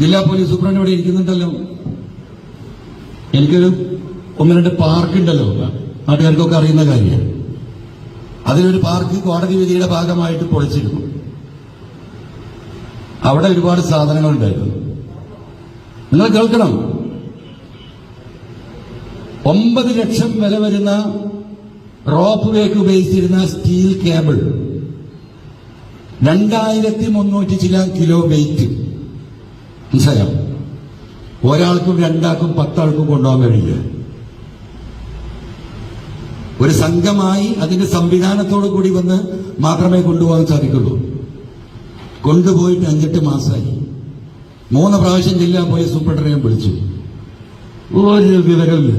ജില്ലാ police superintendent ഇവിടെ ഇരിക്കുന്നുണ്ടല്ലോ. എനിക്കൊരു ഒന്ന് രണ്ട് പാർക്ക് ഉണ്ടല്ലോ നാട്ടുകാർക്കൊക്കെ അറിയുന്ന കാര്യമാണ് അതിലൊരു പാർക്ക് കോടതി വിധിയുടെ ഭാഗമായിട്ട് പൊളിച്ചിരുന്നു. അവിടെ ഒരുപാട് സാധനങ്ങൾ ഉണ്ടായിരുന്നു നിങ്ങൾ കേൾക്കണം. ഒമ്പത് ലക്ഷം വില വരുന്ന റോപ്പ് വേക്ക് ഉപയോഗിച്ചിരുന്ന സ്റ്റീൽ കേബിൾ. രണ്ടായിരത്തി മുന്നൂറ്റി ചില കിലോ വെയിറ്റ്. മനസ്സിലായോ ഒരാൾക്കും രണ്ടാൾക്കും പത്താൾക്കും കൊണ്ടുപോകാൻ കഴിയില്ല. ഒരു സംഘമായി അതിന്റെ സംവിധാനത്തോടു കൂടി വന്ന് മാത്രമേ കൊണ്ടുപോകാൻ സാധിക്കുള്ളൂ. കൊണ്ടുപോയിട്ട് അഞ്ചെട്ട് മാസമായി മൂന്ന് പ്രാവശ്യം ജില്ലാ പോലീസ് സൂപ്രണ്ടറിനെ വിളിച്ചു. ഒരു വിവരമില്ല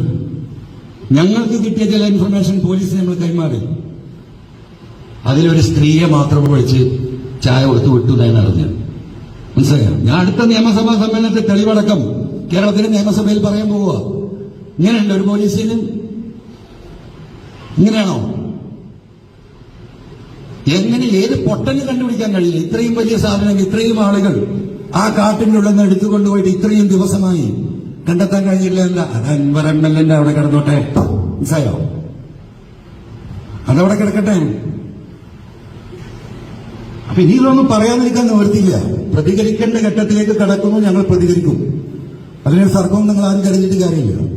ഞങ്ങൾക്ക് കിട്ടിയ ചില ഇൻഫർമേഷൻ പോലീസ് നമ്മൾ കൈമാറി. അതിലൊരു സ്ത്രീയെ മാത്രം വിളിച്ച് ചായ കൊടുത്ത് വിട്ടു ഞാൻ മനസ്സിലായോ? ഞാൻ അടുത്ത നിയമസഭാ സമ്മേളനത്തിൽ തെളിവടക്കം കേരളത്തിലെ നിയമസഭയിൽ പറയാൻ പോവുക. ഇങ്ങനെയുണ്ട് ഒരു പോലീസിന് ഇങ്ങനെയാണോ? എങ്ങനെ ഏത് പൊട്ടന് കണ്ടുപിടിക്കാൻ കഴിയില്ല? ഇത്രയും വലിയ സാധനം ഇത്രയും ആളുകൾ ആ കാട്ടിന്റെ ഉള്ളെന്ന് നിന്ന് എടുത്തുകൊണ്ടുപോയിട്ട് ഇത്രയും ദിവസമായി കണ്ടെത്താൻ കഴിഞ്ഞില്ല എന്താ? അത് അൻവർ എം എൽ എന്റെ അവിടെ കിടന്നോട്ടെ. മനസ്സിലായോ? അതവിടെ കിടക്കട്ടെ. അപ്പൊ ഇനി ഇതൊന്നും പറയാതിരിക്കാൻ നിവർത്തിയില്ല പ്രതികരിക്കേണ്ട ഘട്ടത്തിലേക്ക് കടക്കുന്നു ഞങ്ങൾ പ്രതികരിക്കും. അതിനൊരു സർക്കവും നിങ്ങൾ ആരും കരുതിയിട്ട് കാര്യമില്ല.